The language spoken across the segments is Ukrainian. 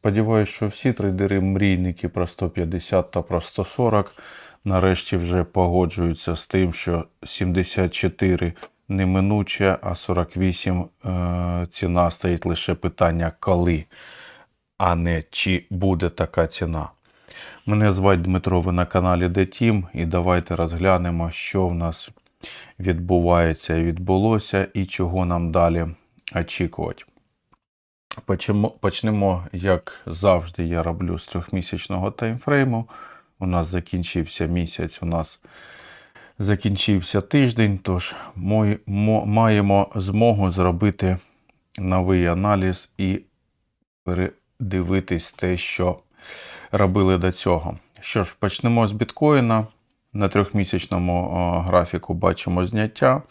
Сподіваюсь, що всі трейдери-мрійники про 150 та про 140 нарешті вже погоджуються з тим, що 74 неминуче, а 48 е, ціна стоїть лише питання коли, а не чи буде така ціна. Мене звати Дмитро, ви на каналі Детім, і давайте розглянемо, що в нас відбувається і відбулося, і чого нам далі очікувати. Почнемо, як завжди, я роблю з трьохмісячного таймфрейму. У нас закінчився місяць, у нас закінчився тиждень, тож ми маємо змогу зробити новий аналіз і передивитись те, що робили до цього. Що ж, почнемо з біткоїна. На трьохмісячному графіку бачимо зняття,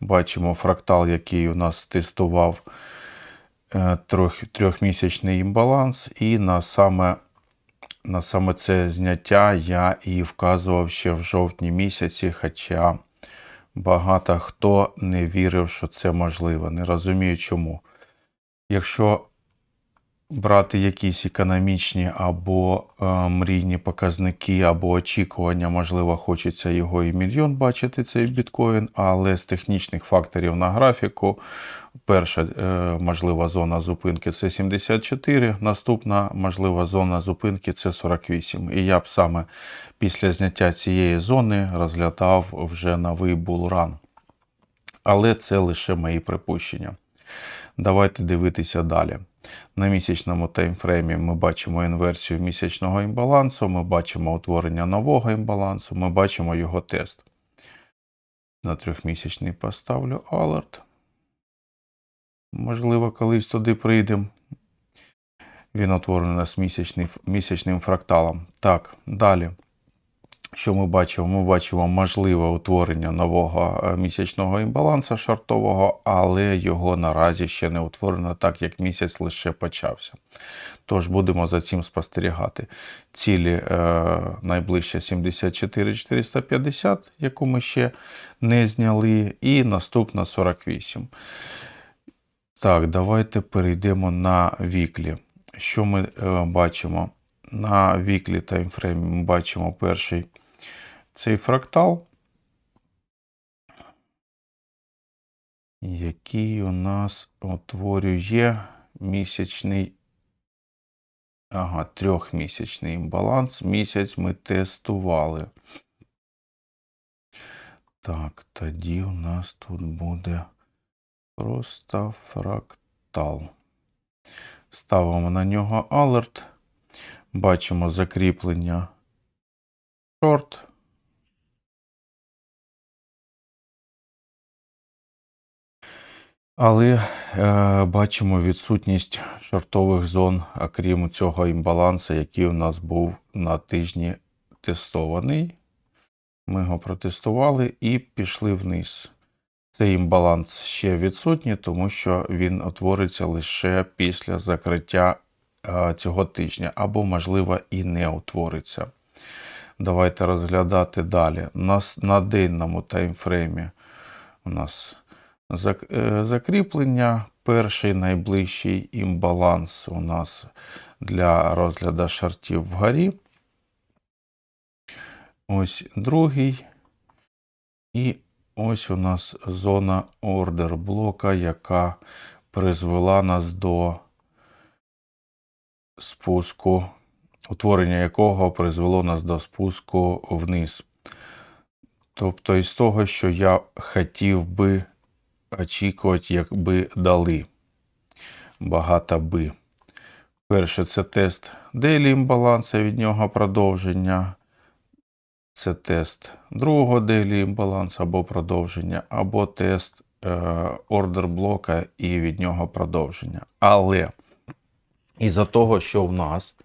бачимо фрактал, який у нас тестував трьохмісячний імбаланс, і на саме, на саме це зняття я і вказував ще в жовтні місяці, хоча багато хто не вірив, що це можливо. Не розумію чому. Якщо брати якісь економічні або е, мрійні показники, або очікування, можливо, хочеться його і мільйон бачити, цей біткоін, але з технічних факторів на графіку, перша е, можлива зона зупинки це 74, наступна можлива зона зупинки це 48. І я б саме після зняття цієї зони розглядав вже новий булран. Але це лише мої припущення. Давайте дивитися далі. На місячному таймфреймі ми бачимо інверсію місячного імбалансу, ми бачимо утворення нового імбалансу, ми бачимо його тест. На трьохмісячний поставлю alert. Можливо, колись туди прийдемо. Він утворений у нас місячним фракталом. Так, далі. Що ми бачимо? Ми бачимо можливе утворення нового е, місячного імбаланса шартового, але його наразі ще не утворено, так як місяць лише почався. Тож будемо за цим спостерігати. Цілі е, найближче 74 450, яку ми ще не зняли, і наступна 48. Так, давайте перейдемо на віклі. Що ми е, бачимо? На віклі таймфреймі ми бачимо перший цей фрактал, який у нас утворює місячний, ага, трьохмісячний імбаланс. Місяць ми тестували. Так, тоді у нас тут буде просто фрактал. Ставимо на нього алерт. Бачимо закріплення шорт. Але е, бачимо відсутність шортових зон, окрім цього імбалансу, який у нас був на тижні тестований. Ми його протестували і пішли вниз. Цей імбаланс ще відсутній, тому що він утвориться лише після закриття е, цього тижня, або, можливо, і не утвориться. Давайте розглядати далі. На, на денному таймфреймі у нас закріплення. Перший найближчий імбаланс у нас для розгляду шартів вгорі. Ось другий. І ось у нас зона ордер блока, яка призвела нас до спуску, утворення якого призвело нас до спуску вниз. Тобто, із того, що я хотів би очікувати, якби дали. Багато би. Перше, це тест дейлі імбаланса, від нього продовження. Це тест другого дейлі імбалансу або продовження, або тест е, ордер блока і від нього продовження. Але із-за того, що в нас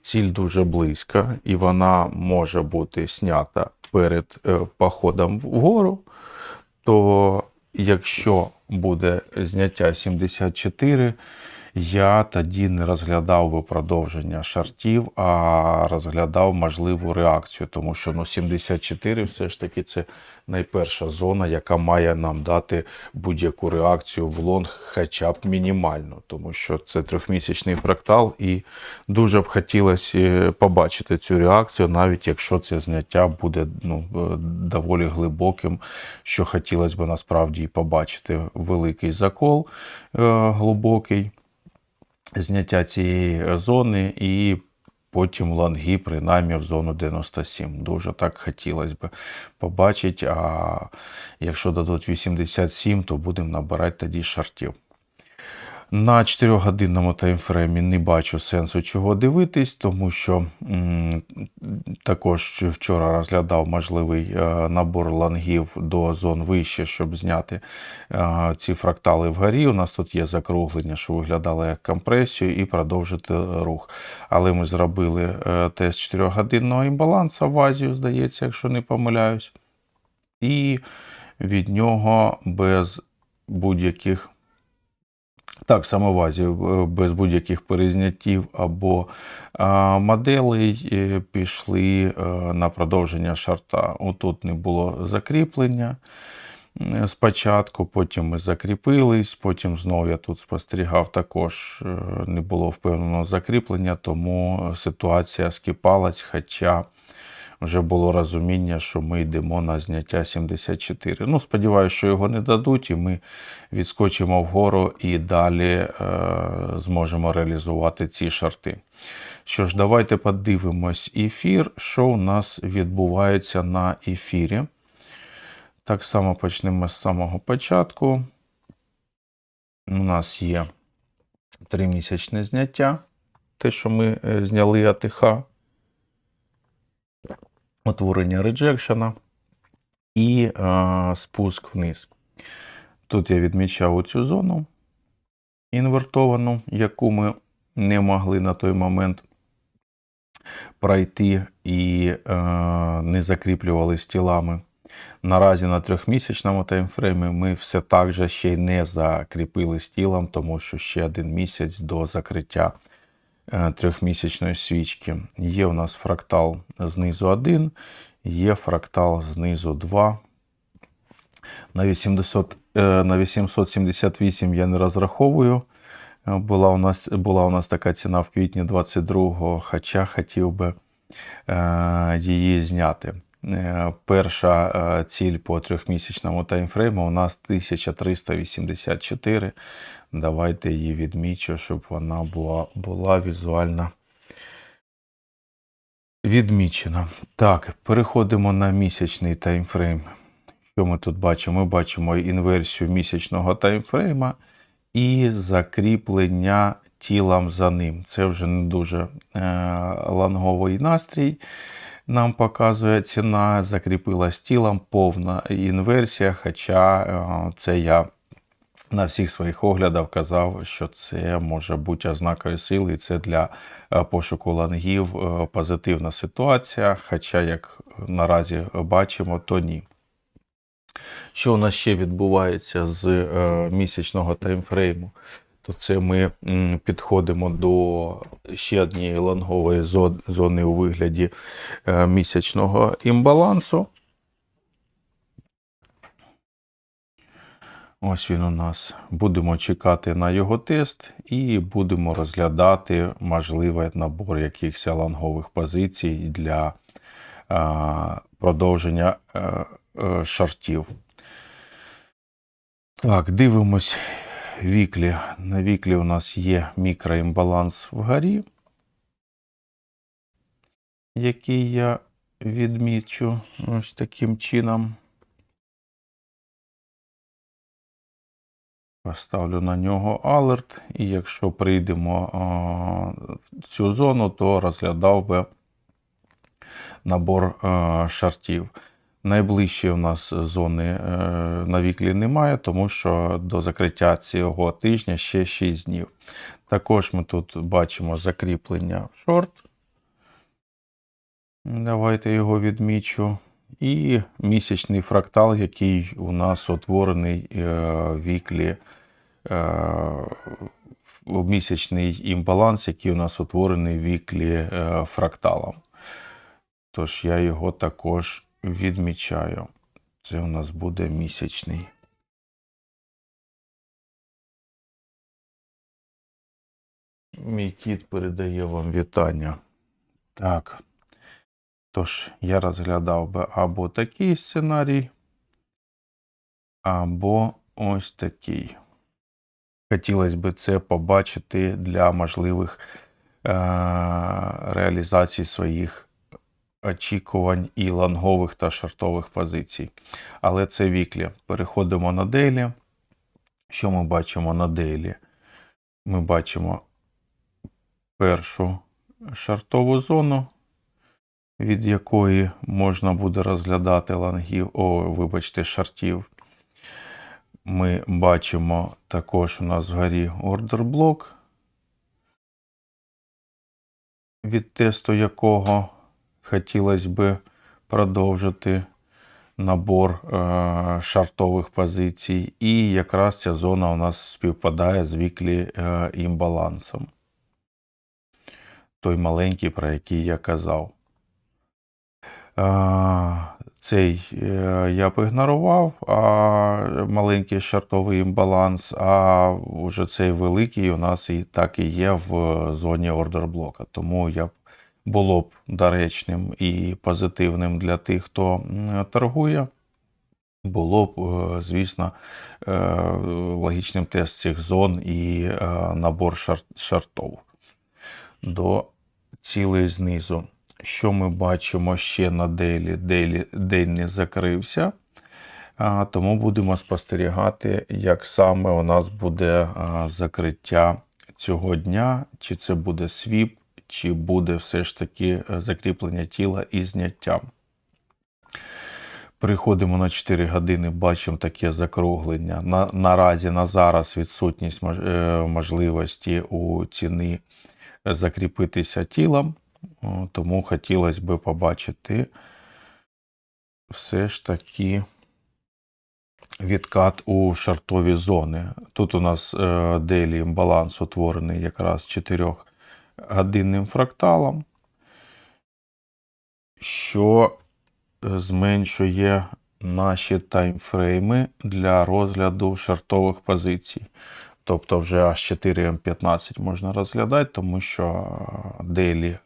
ціль дуже близька, і вона може бути снята перед е, походом вгору, то якщо буде зняття 74 я тоді не розглядав би продовження шартів, а розглядав можливу реакцію, тому що ну, 74 все ж таки це найперша зона, яка має нам дати будь-яку реакцію в лонг, хоча б мінімальну, тому що це трьохмісячний фрактал, і дуже б хотілося е, побачити цю реакцію, навіть якщо це зняття буде ну, е, доволі глибоким, що хотілося б насправді і побачити великий закол е, глибокий зняття цієї зони і потім ланги, принаймні в зону 97. Дуже так хотілося б побачити. А якщо дадуть 87, то будемо набирати тоді шартів. На 4-годинному таймфреймі не бачу сенсу чого дивитись, тому що також вчора розглядав можливий е, набор лангів до зон вище, щоб зняти е, ці фрактали вгорі. У нас тут є закруглення, що виглядало як компресію, і продовжити рух. Але ми зробили е, тест 4-годинного імбаланса в Азію, здається, якщо не помиляюсь. І від нього без будь-яких. Так, саме в Азії, е, без будь-яких перезняттів або моделей е, пішли е, на продовження шарта. Отут не було закріплення спочатку, потім ми закріпились, потім знову я тут спостерігав, також не було впевненого закріплення, тому ситуація скіпалась, хоча вже було розуміння, що ми йдемо на зняття 74. Ну, сподіваюся, що його не дадуть, і ми відскочимо вгору і далі е, зможемо реалізувати ці шарти. Що ж, давайте подивимось ефір, що у нас відбувається на ефірі. Так само почнемо з самого початку. У нас є тримісячне зняття, те, що ми е, зняли АТХ утворення реджекшена і е, спуск вниз. Тут я відмічав цю зону інвертовану, яку ми не могли на той момент пройти і е, не закріплювали стілами. Наразі на трьохмісячному таймфреймі ми все так же ще й не закріпили стілом, тому що ще один місяць до закриття трьохмісячної свічки. Є у нас фрактал знизу 1, є фрактал знизу 2. На 800, е, на 878 я не розраховую. Е, Була у нас, була у нас така ціна в квітні 22-го, хоча хотів би е, її зняти. Е, Перша е, ціль по трьохмісячному таймфрейму у нас 1384. Давайте її відмічу, щоб вона була, була візуально відмічена. Так, переходимо на місячний таймфрейм. Що ми тут бачимо? Ми бачимо інверсію місячного таймфрейма і закріплення тілом за ним. Це вже не дуже е, ланговий настрій. Нам показує ціна, закріпилась тілом, повна інверсія. Хоча е, це я на всіх своїх оглядах казав, що це може бути ознакою сили, і це для е, пошуку лангів е, позитивна ситуація. Хоча, як наразі бачимо, то ні. Що у нас ще відбувається з місячного таймфрейму? То це ми підходимо до ще однієї лонгової зони у вигляді е, місячного імбалансу. Ось він у нас. Будемо чекати на його тест і будемо розглядати можливий набор якихось лонгових позицій для е, продовження е, шартів. Так, дивимось віклі. На віклі у нас є мікроімбаланс вгорі, який я відмічу ось таким чином. Поставлю на нього алерт, і якщо прийдемо а, в цю зону, то розглядав би набор а, шартів. Найближчі у нас зони е, на віклі немає, тому що до закриття цього тижня ще 6 днів. Також ми тут бачимо закріплення в шорт. Давайте його відмічу. І місячний фрактал, який у нас утворений е, віклі е, місячний імбаланс, який у нас утворений віклі фракталом. Тож я його також відмічаю. Це у нас буде місячний. Мій кіт передає вам вітання. Так. Тож, я розглядав би або такий сценарій, або ось такий. Хотілося б це побачити для можливих е- реалізацій своїх очікувань і лонгових та шортових позицій. Але це віклі. Переходимо на дейлі. Що ми бачимо на дейлі? Ми бачимо першу шартову зону, від якої можна буде розглядати лонгів, о, вибачте, шартів. Ми бачимо також у нас вгорі ордер блок, від тесту якого хотілося би продовжити набор е, шартових позицій. І якраз ця зона у нас співпадає з віклі е, імбалансом. Той маленький, про який я казав. Е, цей я б ігнорував, а маленький шартовий імбаланс, а вже цей великий у нас і так і є в зоні ордер блока. Тому я б було б доречним і позитивним для тих, хто торгує. Було б, е, звісно, е, логічним тест цих зон і е, набор шартов до цілей знизу. Що ми бачимо ще на дейлі? Дейлі день не закрився, тому будемо спостерігати, як саме у нас буде закриття цього дня, чи це буде свіп, чи буде все ж таки е, закріплення тіла і зняттям. Приходимо на 4 години, бачимо таке закруглення. На, наразі на зараз відсутність е, можливості у ціни закріпитися тілом, тому хотілося б побачити все ж таки відкат у шартові зони. Тут у нас е, дейлі баланс утворений якраз 4 годинним фракталом, що е, зменшує наші таймфрейми для розгляду шартових позицій. Тобто вже аж 4М15 можна розглядати, тому що дейлі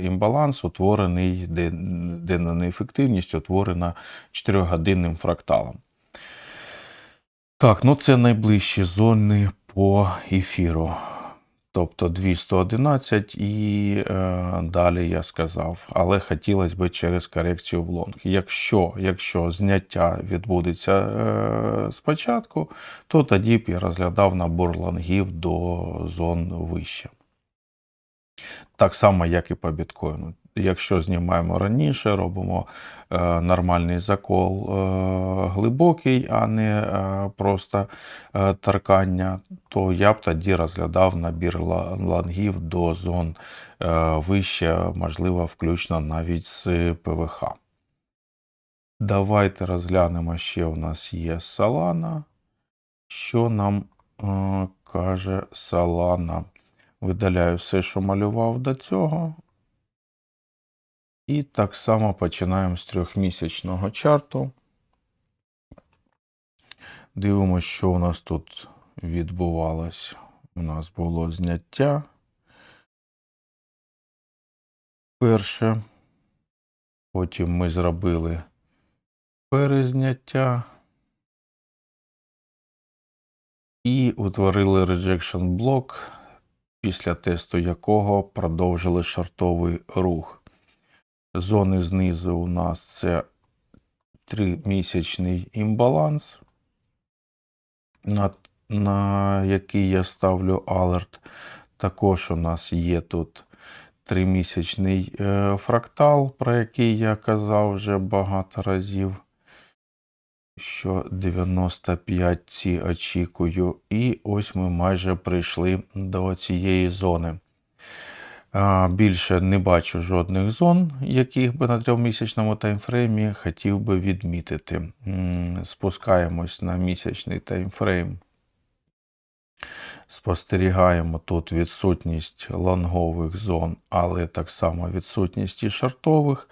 імбаланс утворений, де- денна неефективність утворена 4-годинним фракталом. Так, ну це найближчі зони по ефіру. Тобто 211 і е, далі я сказав. Але хотілося б через корекцію в лонг. Якщо, якщо зняття відбудеться е, спочатку, то тоді б я розглядав набор лонгів до зон вище. Так само, як і по біткоїну. Якщо знімаємо раніше, робимо е, нормальний закол е, глибокий, а не е, просто е, таркання, то я б тоді розглядав набір ла- лонгів до зон е, вище, можливо, включно навіть з ПВХ. Давайте розглянемо ще у нас є Solana. Що нам е, каже Solana? Видаляю все, що малював до цього. І так само починаємо з трьохмісячного чарту. Дивимося, що у нас тут відбувалось. У нас було зняття. Перше. Потім ми зробили перезняття. І утворили rejection блок, після тесту якого продовжили шартовий рух. Зони знизу у нас це тримісячний імбаланс, на, на який я ставлю алерт. Також у нас є тут тримісячний е, фрактал, про який я казав вже багато разів. Що 95 ці очікую. І ось ми майже прийшли до цієї зони. Більше не бачу жодних зон, яких би на трьохмісячному таймфреймі хотів би відмітити. Спускаємось на місячний таймфрейм. Спостерігаємо тут відсутність лонгових зон, але так само відсутність і шартових.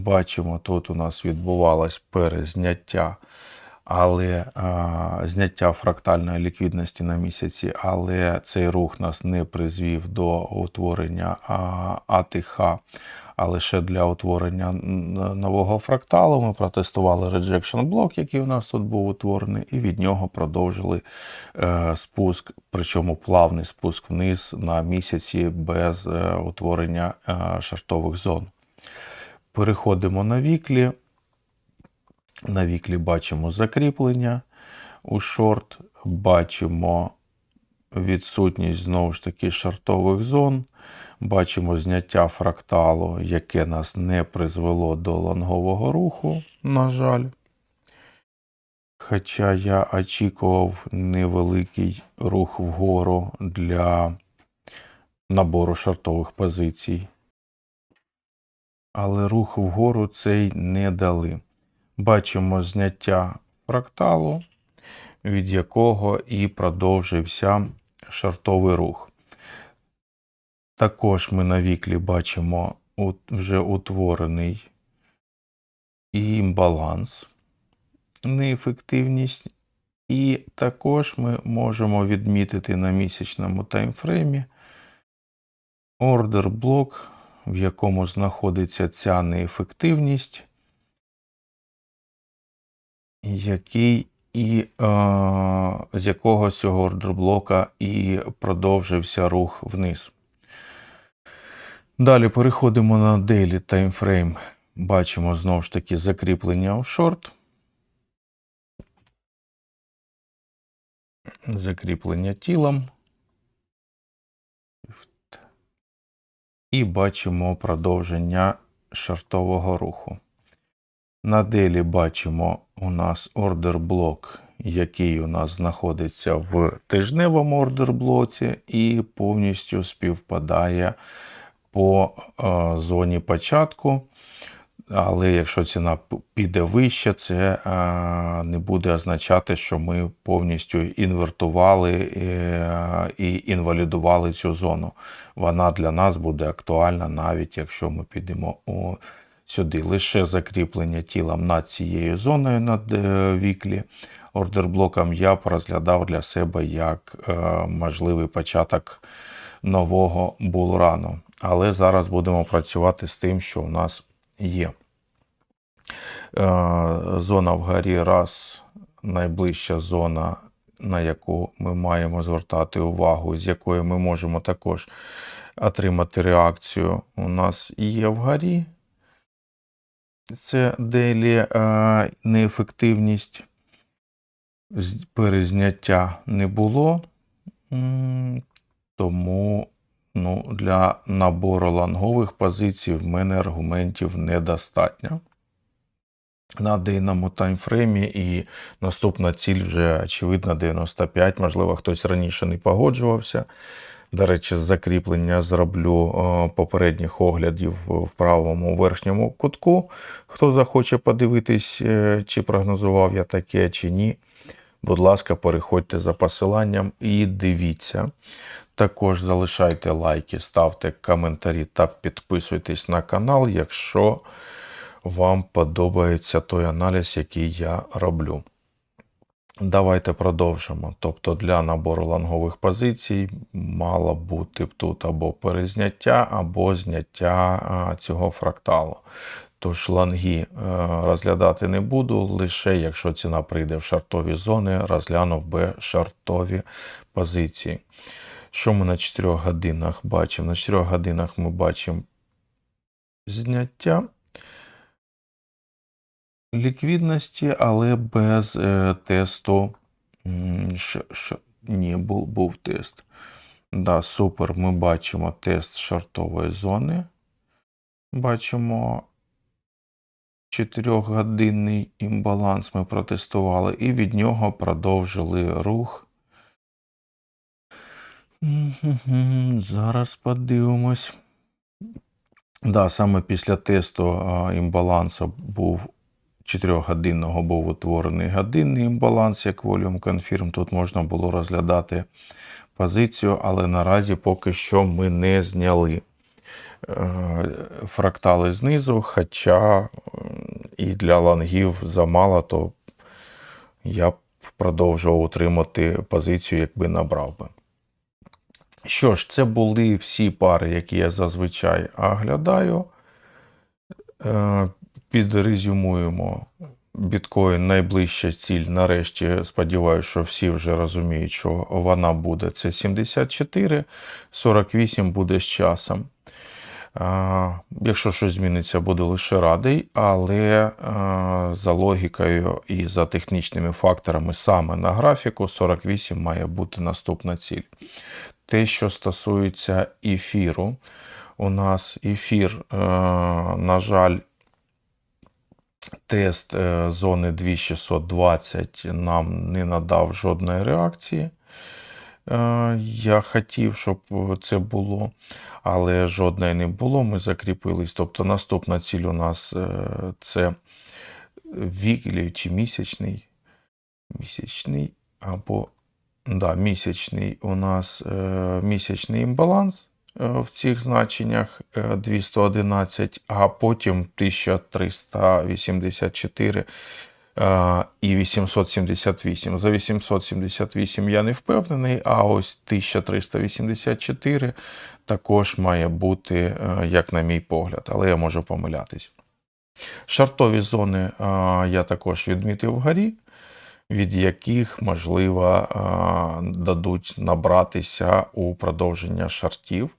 Бачимо, тут у нас відбувалось перезняття, але а, зняття фрактальної ліквідності на місяці, але цей рух нас не призвів до утворення а, АТХ, а лише для утворення нового фракталу. Ми протестували rejection блок, який у нас тут був утворений, і від нього продовжили е, спуск, причому плавний спуск вниз на місяці без е, утворення е, шартових зон. Переходимо на віклі. На віклі бачимо закріплення у шорт, бачимо відсутність знову ж таки шартових зон. Бачимо зняття фракталу, яке нас не призвело до лонгового руху, на жаль. Хоча я очікував невеликий рух вгору для набору шартових позицій. Але рух вгору цей не дали. Бачимо зняття фракталу, від якого і продовжився шартовий рух. Також ми на віклі бачимо вже утворений імбаланс, неефективність. І також ми можемо відмітити на місячному таймфреймі ордер блок, в якому знаходиться ця неефективність, який і е, з якого цього ордер блока і продовжився рух вниз. Далі переходимо на Daily Timeframe. Бачимо знову ж таки закріплення у шорт. Закріплення тілом. І бачимо продовження шартового руху. На делі бачимо у нас ордер блок, який у нас знаходиться в тижневому ордер блоці і повністю співпадає по е, зоні початку. Але якщо ціна піде вище, це е, не буде означати, що ми повністю інвертували е, і інвалідували цю зону. Вона для нас буде актуальна, навіть якщо ми підемо сюди. Лише закріплення тілом над цією зоною над е, віклі. Ордерблоком я розглядав для себе як можливий початок нового булрану. Але зараз будемо працювати з тим, що у нас є. Е, Зона вгорі раз, найближча зона, на яку ми маємо звертати увагу, з якої ми можемо також отримати реакцію, у нас є вгорі. Це делі неефективність. Перезняття не було, тому ну, для набору лонгових позицій в мене аргументів недостатньо. На денному таймфреймі і наступна ціль вже очевидно 95, можливо, хтось раніше не погоджувався. До речі, закріплення зроблю е, попередніх оглядів в правому верхньому кутку. Хто захоче подивитись, е, чи прогнозував я таке, чи ні. Будь ласка, переходьте за посиланням і дивіться. Також залишайте лайки, ставте коментарі та підписуйтесь на канал, якщо вам подобається той аналіз, який я роблю. Давайте продовжимо. Тобто для набору лонгових позицій мало бути тут або перезняття, або зняття цього фракталу. Тож лонги е, розглядати не буду, лише якщо ціна прийде в шартові зони, розглянув би шартові позиції. Що ми на 4 годинах бачимо? На 4 годинах ми бачимо зняття ліквідності, але без е, тесту. Що, що, ні, був, був тест. Да, супер. Ми бачимо тест шортової зони. Бачимо 4-годинний імбаланс ми протестували, і від нього продовжили рух. Зараз подивимось. Да, саме після тесту імбалансу був 4-годинного був утворений годинний імбаланс, як Volume Confirm. Тут можна було розглядати позицію, але наразі поки що ми не зняли е, фрактали знизу, хоча і для лонгів замало, то я б продовжував утримати позицію, якби набрав би. Що ж, це були всі пари, які я зазвичай оглядаю. Е, Підрезюмуємо. Біткоін найближча ціль. Нарешті сподіваюся, що всі вже розуміють, що вона буде. Це 74, 48 буде з часом. Якщо щось зміниться, буду лише радий, але за логікою і за технічними факторами саме на графіку 48 має бути наступна ціль. Те, що стосується ефіру, у нас ефір, е, на жаль, тест е, зони 2620 нам не надав жодної реакції. Е, Я хотів, щоб це було, але жодної не було. Ми закріпились. Тобто наступна ціль у нас це віклі чи місячний. Місячний або да, місячний у нас е, місячний імбаланс е, в цих значеннях е, 211, а потім 1384 е, і 878. За 878 я не впевнений, а ось 1384 також має бути, е, як на мій погляд, але я можу помилятись. Шартові зони е, я також відмітив вгорі, від яких, можливо, е, дадуть набратися у продовження шартів.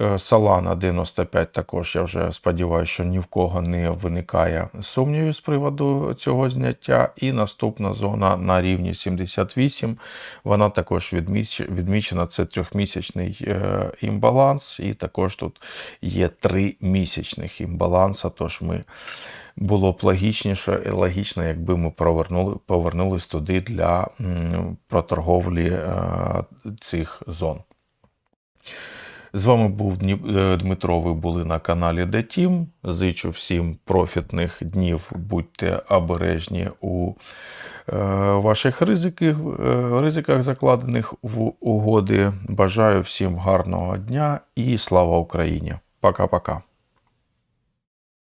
Е, Solana 95 також я вже сподіваюся, що ні в кого не виникає сумнівів з приводу цього зняття. І наступна зона на рівні 78. Вона також відмічена. Це трьохмісячний е, імбаланс, і також тут є три місячних імбаланса. Тож ми було б логічніше і логічно, якби ми повернули, повернулись туди для проторговлі е, цих зон. З вами був е, Дмитро. Ви були на каналі Детім. Зичу всім профітних днів. Будьте обережні у е, ваших ризиках, е, ризиках, закладених в угоди. Бажаю всім гарного дня і слава Україні! Пока-пока.